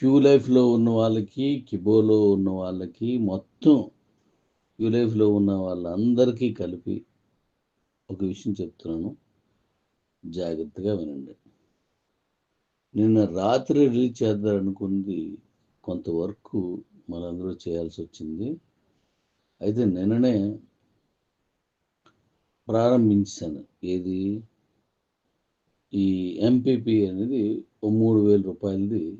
Q లైఫ్లో ఉన్న వాళ్ళకి కిబోలో ఉన్న వాళ్ళకి మొత్తం క్యూ లైఫ్లో ఉన్న వాళ్ళందరికీ కలిపి ఒక విషయం చెప్తున్నాను. జాగ్రత్తగా వినండి. నిన్న రాత్రి రిలీజ్ చేద్దారనుకుంది కొంతవరకు మనందరూ చేయాల్సి వచ్చింది. అయితే నిన్ననే ప్రారంభించాను. ఏది? ఈ ఎంపీపీ అనేది మూడు వేల రూపాయలది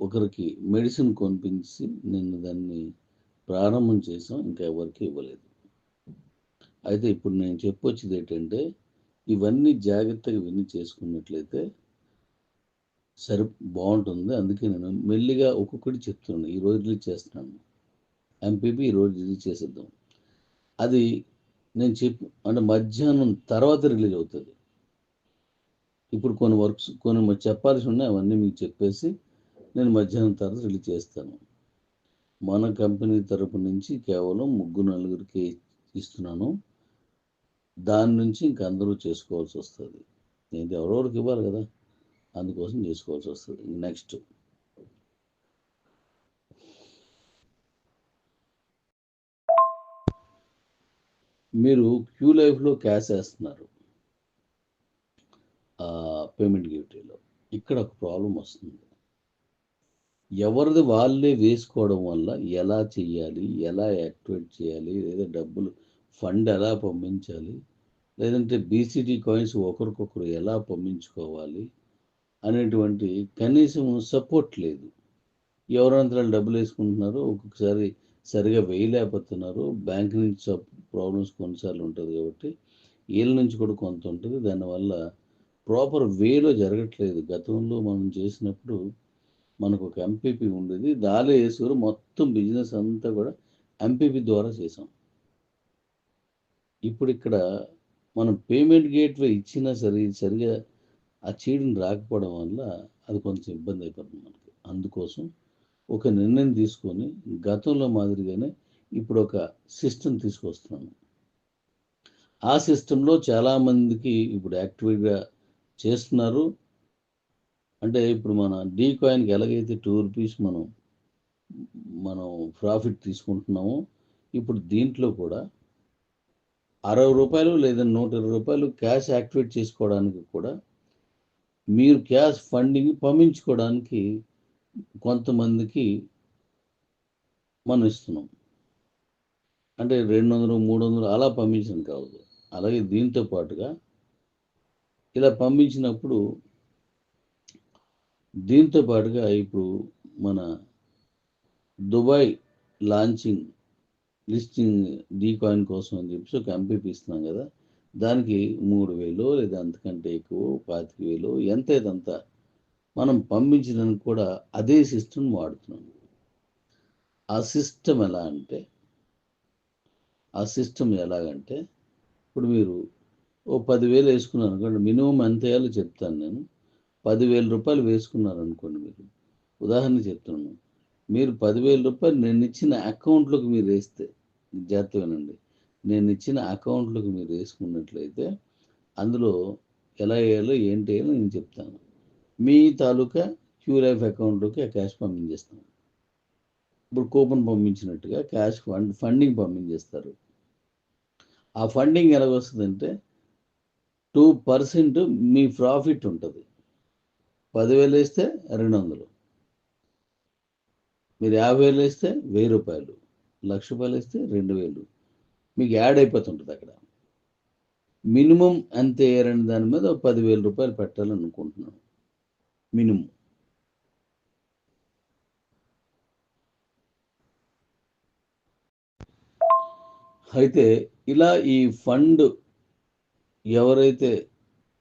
ఒకరికి మెడిసిన్ కొనిపించి నిన్న దాన్ని ప్రారంభం చేసాం ఇంకా ఎవరికి ఇవ్వలేదు. అయితే ఇప్పుడు నేను చెప్పొచ్చేది ఏంటంటే ఇవన్నీ జాగ్రత్తగా విని చేసుకున్నట్లయితే సరి బాగుంటుంది. అందుకే నేను మెల్లిగా ఒక్కొక్కటి చెప్తున్నాను. ఈ రోజు రిలీజ్ చేస్తున్నాను. ఎంపీపీ ఈ రోజు రిలీజ్ చేసేద్దాం. అది నేను చెప్పి అంటే మధ్యాహ్నం తర్వాత రిలీజ్ అవుతుంది. ఇప్పుడు కొన్ని వర్క్స్ కొన్ని చెప్పాల్సి ఉన్నాయి అవన్నీ మీకు చెప్పేసి నేను మధ్యాహ్నం తర్వాత రిలీజ్ చేస్తాను. మన కంపెనీ తరపు నుంచి కేవలం ముగ్గురు నలుగురికి ఇస్తున్నాను. దాని నుంచి ఇంక అందరూ చేసుకోవాల్సి వస్తుంది. నేను ఎవరెవరికి ఇవ్వాలి కదా? అందుకోసం చేసుకోవాల్సి వస్తుంది. నెక్స్ట్. మీరు క్యూ లైఫ్లో క్యాష్ వేస్తున్నారు. పేమెంట్ గిఫ్టీలో ఇక్కడ ఒక ప్రాబ్లం వస్తుంది. ఎవరిది వాళ్ళే వేసుకోవడం వల్ల ఎలా చేయాలి ఎలా యాక్టివేట్ చేయాలి లేదా డబ్బులు ఫండ్ ఎలా పంపించాలి లేదంటే బీసీటీ కాయిన్స్ ఒకరికొకరు ఎలా పంపించుకోవాలి అనేటువంటి కనీసం సపోర్ట్ లేదు. ఎవరంతా డబ్బులు వేసుకుంటున్నారో ఒక్కొక్కసారి సరిగా వేయలేకపోతున్నారు. బ్యాంక్ నుంచి ప్రాబ్లమ్స్ కొన్నిసార్లు ఉంటుంది కాబట్టి వీళ్ళ నుంచి కూడా కొంత ఉంటుంది. దానివల్ల ప్రాపర్ వేలో జరగట్లేదు. గతంలో మనం చేసినప్పుడు మనకు ఒక ఎంపీపీ ఉండేది. దాలో వేసారు మొత్తం బిజినెస్ అంతా కూడా ఎంపీపీ ద్వారా చేసాం. ఇప్పుడు ఇక్కడ మనం పేమెంట్ గేట్వే ఇచ్చినా సరే సరిగా ఆ చీడిని రాకపోవడం వల్ల అది కొంచెం ఇబ్బంది అయిపోతుంది మనకి. అందుకోసం ఒక నిర్ణయం తీసుకొని గతంలో మాదిరిగానే ఇప్పుడు ఒక సిస్టమ్ తీసుకొస్తున్నాను. ఆ సిస్టంలో చాలామందికి ఇప్పుడు యాక్టివేట్గా చేస్తున్నారు. అంటే ఇప్పుడు మన డీ కాయిన్కి ఎలాగైతే టూ రూపీస్ మనం మనం ప్రాఫిట్ తీసుకుంటున్నామో ఇప్పుడు దీంట్లో కూడా అరవై రూపాయలు లేదా నూట ఇరవై రూపాయలు క్యాష్ యాక్టివేట్ చేసుకోవడానికి కూడా మీరు క్యాష్ ఫండింగ్ పంపించుకోవడానికి కొంతమందికి మనం ఇస్తున్నాం. అంటే రెండు వందలు మూడు వందలు అలా పంపించడం కావద్దు అలాగే దీంతో పాటుగా ఇలా పంపించినప్పుడు దీంతో పాటుగా ఇప్పుడు మన Dubai launching listing D coin కోసం అని చెప్పి ఒక ఎంపీపీ ఇస్తున్నాం కదా. దానికి మూడు వేలు లేదా అంతకంటే ఎక్కువ పాతిక వేలు ఎంత ఇదంతా మనం పంపించడానికి కూడా అదే సిస్టమ్ వాడుతున్నాం. ఆ సిస్టమ్ ఎలా అంటే ఆ సిస్టమ్ ఎలాగంటే ఇప్పుడు మీరు ఓ పదివేలు వేసుకున్నారు అనుకోండి మినిమం ఎంత వేయాలో చెప్తాను నేను. పదివేల రూపాయలు వేసుకున్నారు అనుకోండి మీరు. ఉదాహరణ చెప్తున్నాను. మీరు పదివేల రూపాయలు నేను ఇచ్చిన అకౌంట్లోకి మీరు వేస్తే జాగ్రత్త వినండి నేను ఇచ్చిన అకౌంట్లోకి మీరు వేసుకున్నట్లయితే అందులో ఎలా వేయాలో ఏంటి వేయాలో నేను చెప్తాను. మీ తాలూకా క్యూ లైఫ్ అకౌంట్లోకి ఆ క్యాష్ పంపించేస్తాను. ఇప్పుడు కూపన్ పంపించినట్టుగా క్యాష్ ఫండ్ ఫండింగ్ పంపించేస్తారు. ఆ ఫండింగ్ ఎలాగొస్తుందంటే టూ పర్సెంట్ మీ ప్రాఫిట్ ఉంటుంది. పదివేలు వేస్తే రెండు వందలు మీరు యాభై వేలు వేస్తే వెయ్యి రూపాయలు లక్ష రూపాయలు వేస్తే రెండు వేలు మీకు యాడ్ అయిపోతుంటుంది అక్కడ. మినిమం ఎంత వేయారని దాని మీద ఒక పదివేల రూపాయలు పెట్టాలని అనుకుంటున్నాను మినిమం. అయితే ఇలా ఈ ఫండ్ ఎవరైతే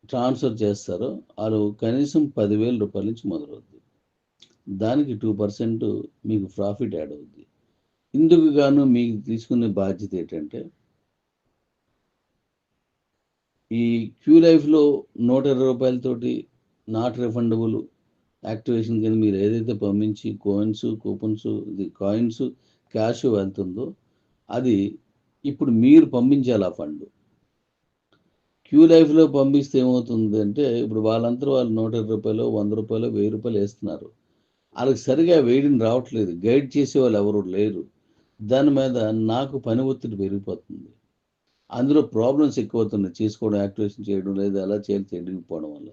ట్రాన్స్ఫర్ చేస్తారో వాళ్ళు కనీసం పదివేల రూపాయల నుంచి మొదలవుద్ది. దానికి టూ పర్సెంట్ మీకు ప్రాఫిట్ యాడ్ అవుద్ది. ఇందుకు గాను మీకు తీసుకునే బాధ్యత ఏంటంటే ఈ క్యూ లైఫ్లో నూట ఇరవై రూపాయలతోటి నాట్ రిఫండబుల్ యాక్టివేషన్ కింద మీరు ఏదైతే పంపించి కోయిన్స్ కూపన్స్ ఇది కాయిన్స్ క్యాష్ వెళ్తుందో అది ఇప్పుడు మీరు పంపించాలి ఆ ఫండ్. క్యూ లైఫ్లో పంపిస్తే ఏమవుతుంది అంటే ఇప్పుడు వాళ్ళందరూ వాళ్ళు నూట ఇరవై రూపాయలు వంద రూపాయలు వెయ్యి రూపాయలు వేస్తున్నారు. వాళ్ళకి సరిగా వేయడం రావట్లేదు. గైడ్ చేసే వాళ్ళు ఎవరు లేరు. దాని మీద నాకు పని ఒత్తిడి పెరిగిపోతుంది. అందులో ప్రాబ్లమ్స్ ఎక్కువ అవుతున్నాయి చేసుకోవడం యాక్టివేషన్ చేయడం లేదా అలా చేయాలి తెలియకపోవడం వల్ల.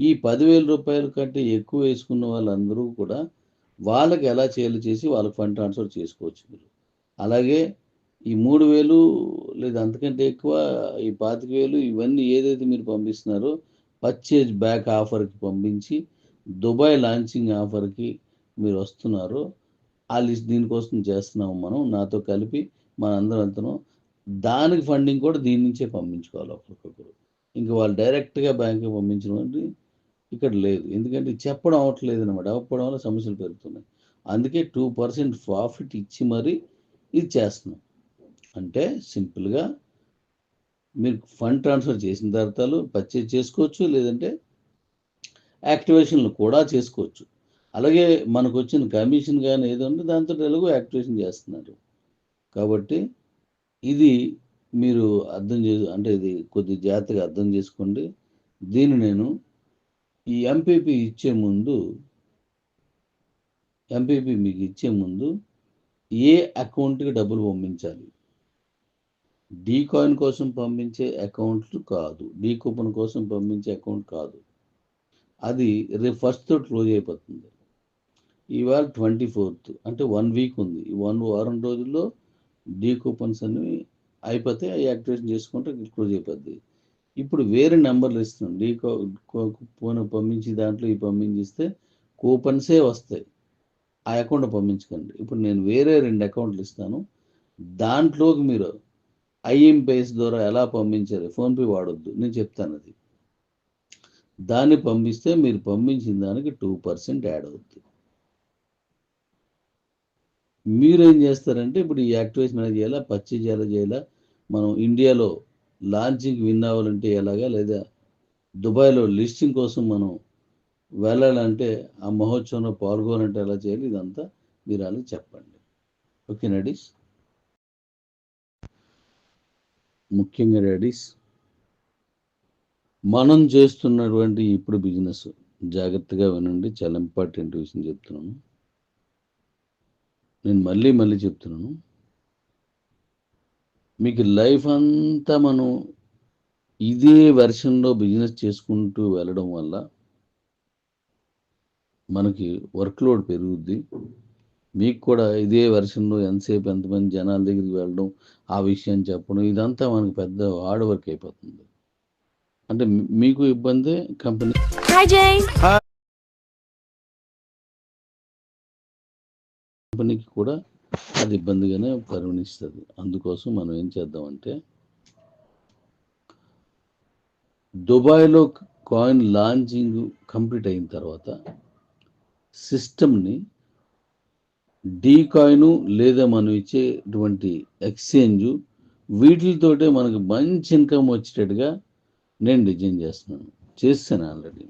ఈ పదివేల రూపాయల కంటే ఎక్కువ వేసుకున్న వాళ్ళందరూ కూడా వాళ్ళకి ఎలా చేయాలి చేసి వాళ్ళకి ఫండ్ ట్రాన్స్ఫర్ చేసుకోవచ్చు మీరు. అలాగే ఈ మూడు వేలు లేదా అంతకంటే ఎక్కువ ఈ పాతిక వేలు ఇవన్నీ ఏదైతే మీరు పంపిస్తున్నారో పర్చేజ్ బ్యాక్ ఆఫర్కి పంపించి దుబాయ్ లాంచింగ్ ఆఫర్కి మీరు వస్తున్నారో. ఆ లిస్ట్ దీనికోసం చేస్తున్నాము మనం నాతో కలిపి మనందరం అంతను దానికి ఫండింగ్ కూడా దీని నుంచే పంపించుకోవాలి ఒకరికొకరు ఇంకా వాళ్ళు డైరెక్ట్గా బ్యాంక్కి పంపించడం అంటే ఇక్కడ లేదు. ఎందుకంటే చెప్పడం అవ్వట్లేదు అనమాట అవ్వడం వల్ల సమస్యలు పెరుగుతున్నాయి. అందుకే టూ పర్సెంట్ ప్రాఫిట్ ఇచ్చి మరీ ఇది చేస్తున్నాం. అంటే సింపుల్గా మీరు ఫండ్ ట్రాన్స్ఫర్ చేసిన తర్వాత పర్చేజ్ చేసుకోవచ్చు లేదంటే యాక్టివేషన్లు కూడా చేసుకోవచ్చు. అలాగే మనకు వచ్చిన కమిషన్ కానీ ఏదో ఉంటే దాంతో ఎలాగో యాక్టివేషన్ చేస్తున్నారు. కాబట్టి ఇది మీరు అర్థం చే అంటే ఇది కొద్ది జాగ్రత్తగా అర్థం చేసుకోండి. దీన్ని నేను ఈ ఎంపీపీ ఇచ్చే ముందు ఎంపీపీ మీకు ఇచ్చే ముందు ఏ అకౌంట్కి డబ్బులు పంపించాలి? డీ కాయిన్ కోసం పంపించే అకౌంట్లు కాదు. డీ కూపన్ కోసం పంపించే అకౌంట్ కాదు. అది రేపు ఫస్ట్తో క్లోజ్ అయిపోతుంది. ఇవాళ ట్వంటీ ఫోర్త్ అంటే వన్ వీక్ ఉంది. ఈ వన్ వారం రోజుల్లో డీ కూపన్స్ అనేవి అయిపోతే అవి యాక్టివేషన్ చేసుకుంటే క్లోజ్ అయిపోద్ది. ఇప్పుడు వేరే నెంబర్లు ఇస్తున్నాం. డీ కూపన్ పంపించి దాంట్లో ఈ పంపించిస్తే కూపన్సే వస్తాయి. ఆ అకౌంట్ పంపించకండి. ఇప్పుడు నేను వేరే రెండు అకౌంట్లు ఇస్తాను. దాంట్లోకి మీరు ఐఎంపేస్ ద్వారా ఎలా పంపించాలి ఫోన్పే వాడొద్దు. నేను చెప్తాను అది. దాన్ని పంపిస్తే మీరు పంపించిన దానికి టూ పర్సెంట్ యాడ్ అవుద్ది. మీరు ఏం చేస్తారంటే ఇప్పుడు ఈ యాక్టివేషన్ అనేది చేయాలా? పర్చేజ్ ఎలా చేయాలా? మనం ఇండియాలో లాంచింగ్ విన్ అవ్వాలంటే ఎలాగా? లేదా దుబాయ్లో లిస్టింగ్ కోసం మనం వెళ్ళాలంటే ఆ మహోత్సవంలో పాల్గొనంటే ఎలా చేయాలి? ఇదంతా మీరు అలా చెప్పండి. ఓకే నడీస్ ముఖ్యంగా డాడీస్ మనం చేస్తున్నటువంటి ఇప్పుడు బిజినెస్ జాగ్రత్తగా వినండి. చాలా ఇంపార్టెంట్ విషయం చెప్తున్నాను. నేను మళ్ళీ మళ్ళీ చెప్తున్నాను. మీకు లైఫ్ అంతా మనం ఇదే వెర్షన్లో బిజినెస్ చేసుకుంటూ వెళ్ళడం వల్ల మనకి వర్క్ లోడ్ పెరుగుద్ది. మీకు కూడా ఇదే వెర్షన్లో ఎంతసేపు ఎంతమంది జనాల దగ్గరికి వెళ్ళడం ఆ విషయం చెప్పడం ఇదంతా మనకి పెద్ద హార్డ్ వర్క్ అయిపోతుంది. అంటే మీకు ఇబ్బంది కంపెనీ. కంపెనీకి కూడా అది ఇబ్బందిగానే పరిగణిస్తుంది. అందుకోసం మనం ఏం చేద్దామంటే దుబాయ్లో కాయిన్ లాంచింగ్ కంప్లీట్ అయిన తర్వాత సిస్టమ్ని డీ కాయిన్ లేదా మనం ఇచ్చేటువంటి ఎక్స్చేంజ్ వీటితోటే మనకు మంచి ఇన్కమ్ వచ్చేటట్టుగా నేను డిజైన్ చేస్తున్నాను. చేస్తాను ఆల్రెడీ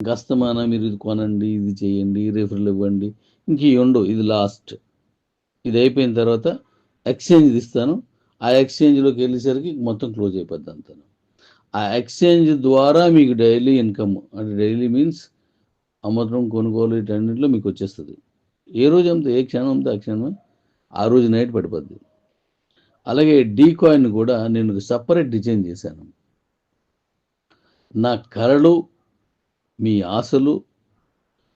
గస్తమాన మీరు ఇది కొనండి ఇది చేయండి రిఫరల్ ఇవ్వండి ఇంక ఉండవు ఇది లాస్ట్ ఇది అయిపోయిన తర్వాత ఎక్స్చేంజ్ ఇస్తాను. ఆ ఎక్స్చేంజ్లోకి వెళ్ళేసరికి మొత్తం క్లోజ్ అయిపోద్ది అంతా ఆ ఎక్స్చేంజ్ ద్వారా మీకు డైలీ ఇన్కమ్ అంటే డైలీ మీన్స్ అమ్మటం కొనుగోలు ఇటన్నింటిలో మీకు వచ్చేస్తుంది. ఏ రోజు అమ్మితే ఏ క్షణం అమ్మితే ఆ క్షణమే ఆ రోజు నైట్ పడిపోద్ది. అలాగే డీ కాయిన్ కూడా నేను సపరేట్ డిజైన్ చేశాను. నా కళలు మీ ఆశలు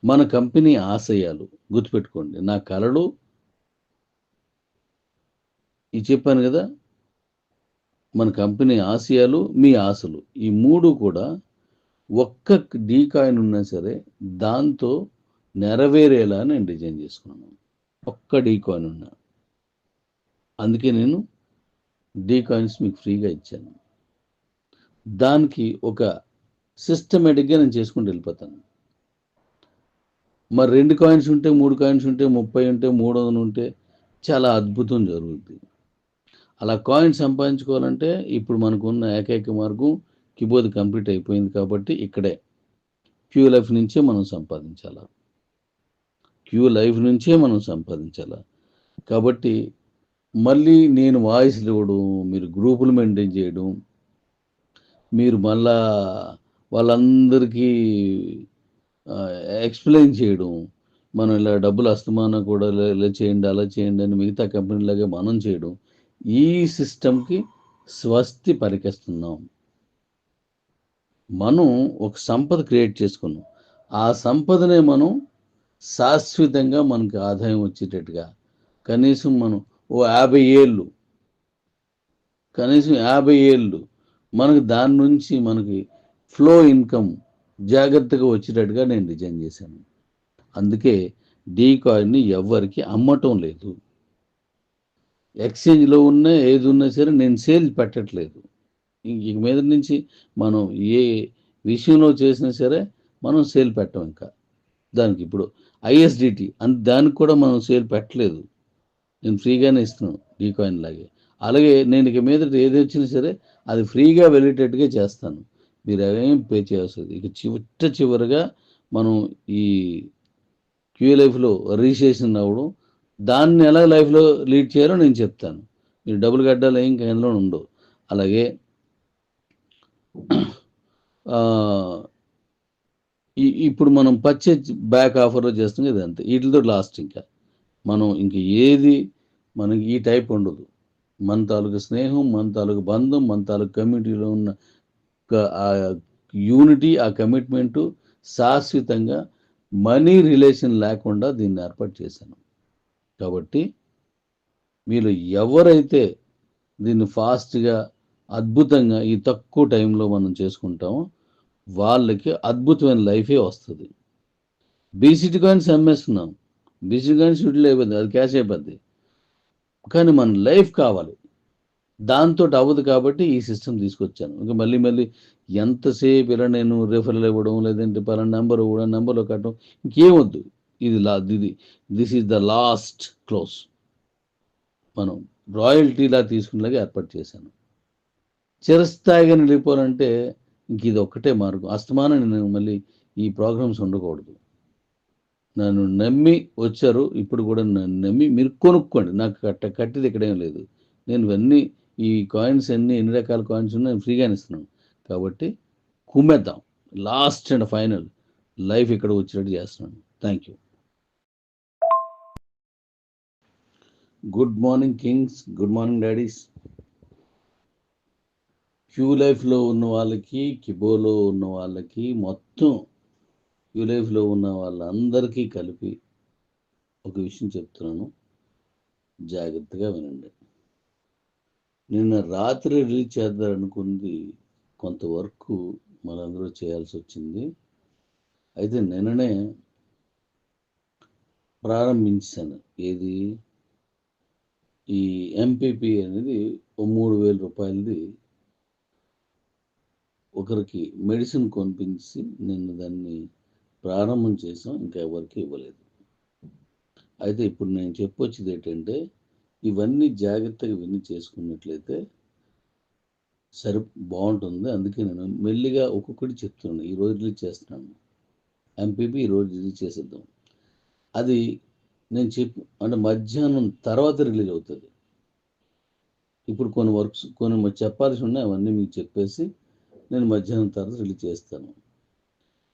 మన కంపెనీ ఆశయాలు గుర్తుపెట్టుకోండి. నా కళలు ఇది చెప్పాను కదా మన కంపెనీ ఆశయాలు మీ ఆశలు. ఈ మూడు కూడా ఒక్క డీ కాయిన్ ఉన్నా సరే దాంతో నెరవేరేలా నేను డిజైన్ చేసుకున్నాను. ఒక్క డీ కాయిన్ ఉన్నా. అందుకే నేను డీ కాయిన్స్ మీకు ఫ్రీగా ఇచ్చాను. దానికి ఒక సిస్టమేటిక్గా నేను చేసుకుంటూ వెళ్ళిపోతాను. మరి రెండు కాయిన్స్ ఉంటే మూడు కాయిన్స్ ఉంటే ముప్పై ఉంటే మూడు వందలు ఉంటే చాలా అద్భుతం జరుగుతుంది అలా కాయిన్ సంపాదించుకోవాలంటే ఇప్పుడు మనకున్న ఏకైక మార్గం కీబోర్డ్ కంప్లీట్ అయిపోయింది కాబట్టి ఇక్కడే. క్యూ లైఫ్ నుంచే మనం సంపాదించాలా? క్యూ లైఫ్ నుంచే మనం సంపాదించాలా? కాబట్టి మళ్ళీ నేను వాయిస్లు ఇవ్వడం మీరు గ్రూపులు మెయింటైన్ చేయడం మీరు మళ్ళా వాళ్ళందరికీ ఎక్స్ప్లెయిన్ చేయడం మనం ఇలా డబ్బులు అస్తమానం కూడా ఇలా- ఇలా చేయండి అలా చేయండి అని మిగతా కంపెనీలాగే మనం చేయడం ఈ సిస్టమ్కి స్వస్తి పరికిస్తున్నాం. మనం ఒక సంపద క్రియేట్ చేసుకున్నాం. ఆ సంపదనే మనం శాశ్వతంగా మనకి ఆదాయం వచ్చేటట్టుగా కనీసం మనం ఓ యాభై ఏళ్ళు కనీసం యాభై ఏళ్ళు మనకి దాని నుంచి మనకి ఫ్లో ఇన్కమ్ జాగ్రత్తగా వచ్చేటట్టుగా నేను డిజైన్ చేశాను. అందుకే డీ కాయిన్ని ఎవ్వరికి అమ్మటం లేదు. ఎక్స్చేంజ్లో ఉన్న ఏది ఉన్నా సరే నేను సేల్ పెట్టట్లేదు. ఇంక ఇక మీద నుంచి మనం ఏ విషయంలో చేసినా సరే మనం సేల్ పెట్టం ఇంకా. దానికి ఇప్పుడు ఐఎస్డిటి అంత దానికి కూడా మనం సేల్ పెట్టలేదు. నేను ఫ్రీగానే ఇస్తున్నాను డీకాయిన్ లాగే. అలాగే నేను ఇక మీద ఏది వచ్చినా సరే అది ఫ్రీగా వెళ్ళేటట్టుగా చేస్తాను. మీరు అవేం పే చేయాల్సింది ఇక చిట్ట చివరిగా మనం ఈ క్యూ లైఫ్లో రిజిస్ట్రేషన్ అవ్వడం దాన్ని ఎలా లైఫ్లో లీడ్ చేయాలో నేను చెప్తాను. మీరు డబ్బులు కట్టాలి ఏం కేంద్రంలో ఉండవు అలాగే ఇప్పుడు మనం పర్చేజ్ బ్యాక్ ఆఫర్లో చేస్తాం కదా అంతే. వీటితో లాస్ట్ ఇంకా. మనం ఇంక ఏది మనకి ఈ టైప్ ఉండదు. మన తాలూకు స్నేహం మన తాలూకు బంధం మన తాలూకు కమ్యూనిటీలో ఉన్న ఆ యూనిటీ ఆ కమిట్మెంటు శాశ్వతంగా మనీ రిలేషన్ లేకుండా దీన్ని ఏర్పాటు చేశాను. కాబట్టి మీరు ఎవరైతే దీన్ని ఫాస్ట్గా అద్భుతంగా ఈ తక్కువ టైంలో మనం చేసుకుంటామో వాళ్ళకి అద్భుతమైన లైఫే వస్తుంది. బీసీటీ కాయిన్స్ అమ్మేస్తున్నాం. బీసీటీ కాయిన్స్ షుడ్లు అయిపోద్ది అది క్యాష్ అయిపోద్ది. కానీ మన లైఫ్ కావాలి. దాంతో అవ్వదు కాబట్టి ఈ సిస్టమ్ తీసుకొచ్చాను. ఇంకా మళ్ళీ మళ్ళీ ఎంతసేపు ఇలా నేను రిఫరల్ ఇవ్వడం లేదంటే పలానా నెంబర్ ఇవ్వడం నెంబర్లో కట్టడం ఇంకేమొద్దు ఇది లా ఇది this is the last close మనం రాయల్టీలా తీసుకునేలాగా ఏర్పాటు చేశాను. చిరస్థాయిగా నిలిపోవాలంటే ఇంక ఇది ఒక్కటే మార్గం. అస్తమానం నేను మళ్ళీ ఈ ప్రోగ్రామ్స్ ఉండకూడదు. నన్ను నమ్మి వచ్చారు ఇప్పుడు కూడా నన్ను నమ్మి మీరు కొనుక్కోండి. నాకు కట్ట కట్టిది ఇక్కడేం లేదు. నేను ఇవన్నీ ఈ కాయిన్స్ అన్ని ఎన్ని రకాల కాయిన్స్ ఉన్నాయి నేను ఫ్రీగానే ఇస్తున్నాను. కాబట్టి కుమ్మేద్దాం. లాస్ట్ అండ్ ఫైనల్ లైఫ్ ఇక్కడ వచ్చినట్టు చేస్తున్నాను. Thank you good morning kings good morning daddies. Q లైఫ్లో ఉన్న వాళ్ళకి కిబోలో ఉన్న వాళ్ళకి మొత్తం క్యూ లైఫ్లో ఉన్న వాళ్ళందరికీ కలిపి ఒక విషయం చెప్తున్నాను. జాగ్రత్తగా వినండి. నిన్న రాత్రి రిలీజ్ చేద్దారనుకుంది కొంత వర్క్ మనందరూ చేయాల్సి వచ్చింది. అయితే నిన్ననే ప్రారంభించాను. ఏది? ఈ ఎంపీపీ అనేది మూడు వేల రూపాయలది ఒకరికి మెడిసిన్ కొనిపించి నేను దాన్ని ప్రారంభం చేసాం ఇంకా ఎవరికి ఇవ్వలేదు. అయితే ఇప్పుడు నేను చెప్పొచ్చేది ఏంటంటే ఇవన్నీ జాగ్రత్తగా విని చేసుకున్నట్లయితే సరి బాగుంటుంది. అందుకే నేను మెల్లిగా ఒక్కొక్కటి చెప్తున్నాను. ఈ రోజు రిలీజ్ చేస్తున్నాను. ఎంపీపీ ఈ రోజు రిలీజ్ చేసేద్దాం. అది నేను చెప్పు అంటే మధ్యాహ్నం తర్వాత రిలీజ్ అవుతుంది. ఇప్పుడు కొన్ని వర్క్స్ కొన్ని చెప్పాల్సి ఉన్నాయి అవన్నీ మీకు చెప్పేసి నేను మధ్యాహ్నం తర్వాత రిలీజ్ చేస్తాను.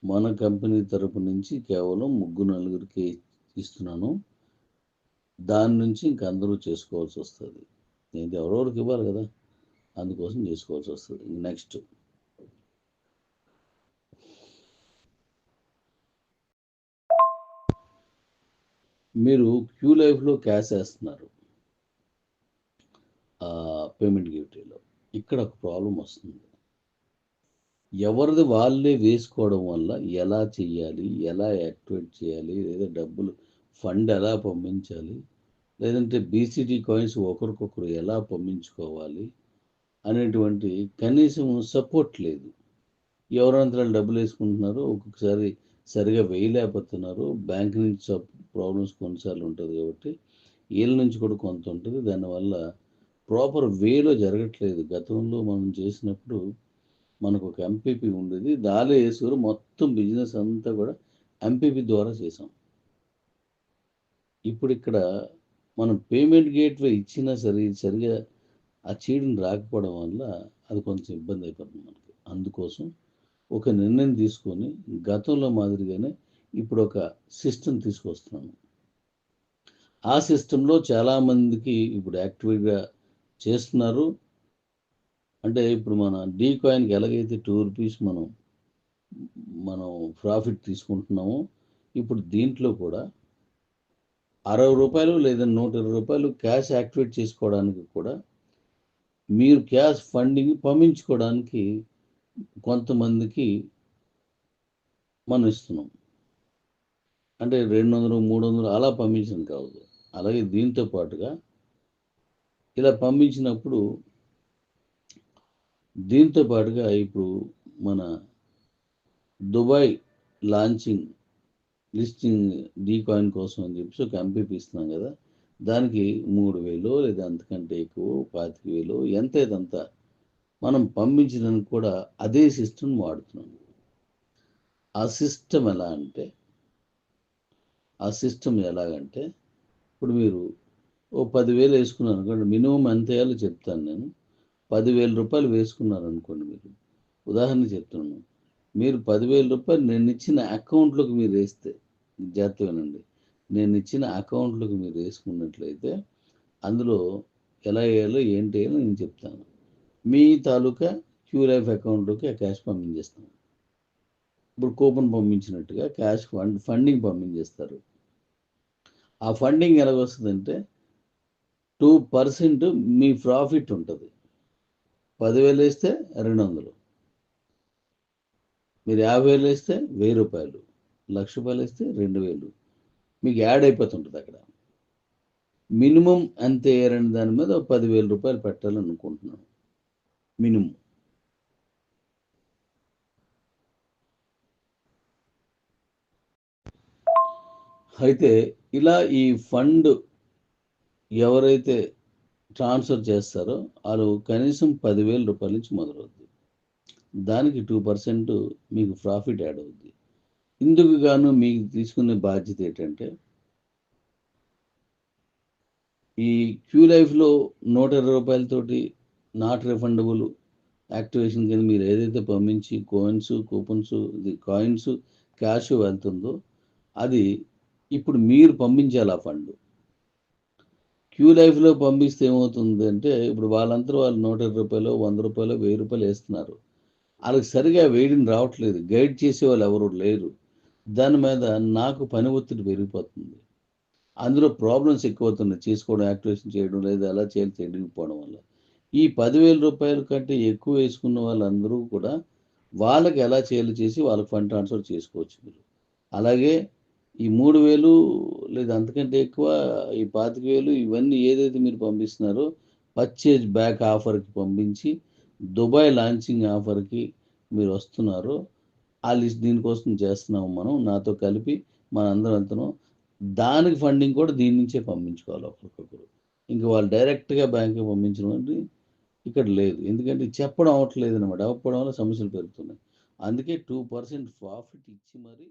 మన కంపెనీ తరపు నుంచి కేవలం ముగ్గురు నలుగురికి ఇస్తున్నాను. దాని నుంచి ఇంక అందరూ చేసుకోవాల్సి వస్తుంది. నేను ఎవరెవరికి ఇవ్వాలి కదా? అందుకోసం చేసుకోవాల్సి వస్తుంది. నెక్స్ట్ మీరు క్యూ లైఫ్లో క్యాష్ వేస్తున్నారు. పేమెంట్ గిఫ్టీలో ఇక్కడ ఒక ప్రాబ్లం వస్తుంది. ఎవరిది వాళ్ళే వేసుకోవడం వల్ల ఎలా చేయాలి ఎలా యాక్టివేట్ చేయాలి లేదా డబ్బులు ఫండ్ ఎలా పంపించాలి లేదంటే బీసీటీ కాయిన్స్ ఒకరికొకరు ఎలా పంపించుకోవాలి అనేటువంటి కనీసం సపోర్ట్ లేదు. ఎవరంతా డబ్బులు వేసుకుంటున్నారో ఒక్కొక్కసారి సరిగా వేయలేకపోతున్నారు. బ్యాంక్ నుంచి ప్రాబ్లమ్స్ కొన్నిసార్లు ఉంటుంది కాబట్టి వీళ్ళ నుంచి కూడా కొంత ఉంటుంది. దానివల్ల ప్రాపర్ వేలో జరగట్లేదు. గతంలో మనం చేసినప్పుడు మనకు ఒక ఎంపీపీ ఉండేది. దాలే వేసుకుని మొత్తం బిజినెస్ అంతా కూడా ఎంపీపీ ద్వారా చేసాం ఇప్పుడు ఇక్కడ మనం పేమెంట్ గేట్వే ఇచ్చినా సరే సరిగా ఆ చీడని రాకపోవడం వల్ల అది కొంచెం ఇబ్బంది అయిపోతుంది మనకి. అందుకోసం ఒక నిర్ణయం తీసుకొని గతంలో మాదిరిగానే ఇప్పుడు ఒక సిస్టమ్ తీసుకొస్తున్నాను. ఆ సిస్టంలో చాలామందికి ఇప్పుడు యాక్టివ్గా చేస్తున్నారు. అంటే ఇప్పుడు మన డీ కాయిన్కి ఎలాగైతే టూ రూపీస్ మనం మనం ప్రాఫిట్ తీసుకుంటున్నామో ఇప్పుడు దీంట్లో కూడా అరవై రూపాయలు లేదా నూట ఇరవై రూపాయలు క్యాష్ యాక్టివేట్ చేసుకోవడానికి కూడా మీరు క్యాష్ ఫండింగ్ పంపించుకోవడానికి కొంతమందికి మనం ఇస్తున్నాం అంటే రెండు వందలు మూడు వందలు అలా పంపించడం కావద్దు అలాగే దీంతో పాటుగా ఇలా పంపించినప్పుడు దీంతో పాటుగా ఇప్పుడు మన Dubai launching listing D coin కోసం అని చెప్పేసి ఒక ఎంపీపీ ఇస్తున్నాం కదా. దానికి మూడు వేలు లేదా అంతకంటే ఎక్కువ పాతిక వేలు ఎంత ఇదంతా మనం పంపించిన కూడా అదే సిస్టమ్ వాడుతున్నాం. ఆ సిస్టమ్ ఎలా అంటే ఆ సిస్టమ్ ఎలాగంటే ఇప్పుడు మీరు ఓ పదివేలు వేసుకున్నారు అనుకోండి మినిమం ఎంత వేయాలో చెప్తాను నేను. పదివేల రూపాయలు వేసుకున్నారు అనుకోండి మీరు. ఉదాహరణ చెప్తున్నాను. మీరు పదివేల రూపాయలు నేను ఇచ్చిన అకౌంట్లోకి మీరు వేస్తే జాగ్రత్త వినండి. నేను ఇచ్చిన అకౌంట్లోకి మీరు వేసుకున్నట్లయితే అందులో ఎలా వేయాలో ఏంటి వేయాలో నేను చెప్తాను. మీ తాలూకా క్యూ లైఫ్ అకౌంట్లోకి ఆ క్యాష్ పంపించేస్తాం. ఇప్పుడు కూపన్ పంపించినట్టుగా క్యాష్ ఫండ్ ఫండింగ్ పంపించేస్తారు. ఆ ఫండింగ్ ఎలా వస్తుందంటే టూ పర్సెంట్ మీ ప్రాఫిట్ ఉంటుంది. పదివేలు వేస్తే రెండు వందలు మీరు యాభై వేలు వేస్తే వెయ్యి రూపాయలు. లక్ష రూపాయలు వేస్తే రెండు వేలు. మీకు యాడ్ అయిపోతుంటుంది అక్కడ. మినిమం ఎంత వేయారని దాని మీద ఒక పదివేల రూపాయలు పెట్టాలనుకుంటున్నాను. మినిమం. అయితే ఇలా ఈ ఫండ్ ఎవరైతే ట్రాన్స్ఫర్ చేస్తారో వాళ్ళు కనీసం పదివేల రూపాయల నుంచి మొదలవుద్ది. దానికి టూ పర్సెంట్ మీకు ప్రాఫిట్ యాడ్ అవుద్ది. ఇందుకు గాను మీకు తీసుకునే బాధ్యత ఏంటంటే ఈ క్యూ లైఫ్లో నూట ఇరవై రూపాయలతోటి నాట్ రిఫండబుల్ యాక్టివేషన్ కింద మీరు ఏదైతే పంపించి కోయిన్స్ కూపన్స్ కాయిన్స్ క్యాష్ వెళ్తుందో అది ఇప్పుడు మీరు పంపించాలి ఆ ఫండ్. క్యూ లైఫ్లో పంపిస్తే ఏమవుతుంది అంటే ఇప్పుడు వాళ్ళందరూ వాళ్ళు నూట ఇరవై రూపాయలు వంద రూపాయలు వెయ్యి రూపాయలు వేస్తున్నారు. వాళ్ళకి సరిగా వేయడం రావట్లేదు. గైడ్ చేసే వాళ్ళు ఎవరు లేరు. దాని మీద నాకు పని ఒత్తిడి పెరిగిపోతుంది. అందులో ప్రాబ్లమ్స్ ఎక్కువ అవుతున్నాయి చేసుకోవడం యాక్టివేషన్ చేయడం లేదా అలా చేయాలి తెలియకపోవడం వల్ల. ఈ పదివేల రూపాయల కంటే ఎక్కువ వేసుకున్న వాళ్ళందరూ కూడా వాళ్ళకి ఎలా చేయాలి చేసి వాళ్ళకి ఫండ్ ట్రాన్స్ఫర్ చేసుకోవచ్చు మీరు. అలాగే ఈ మూడు వేలు లేదా అంతకంటే ఎక్కువ ఈ పాతిక వేలు ఇవన్నీ ఏదైతే మీరు పంపిస్తున్నారో పర్చేజ్ బ్యాక్ ఆఫర్కి పంపించి దుబాయ్ లాంచింగ్ ఆఫర్కి మీరు వస్తున్నారో. ఆ లిస్ట్ దీనికోసం చేస్తున్నాము మనం నాతో కలిపి మన అంతను దానికి ఫండింగ్ కూడా దీని నుంచే పంపించుకోవాలి ఒకరికొకరు ఇంకా వాళ్ళు డైరెక్ట్గా బ్యాంక్కి పంపించడం అంటే ఇక్కడ లేదు. ఎందుకంటే చెప్పడం అవ్వట్లేదు అనమాట అవ్వకపోవడం వల్ల సమస్యలు పెరుగుతున్నాయి. అందుకే టూ పర్సెంట్ ప్రాఫిట్ ఇచ్చి మరి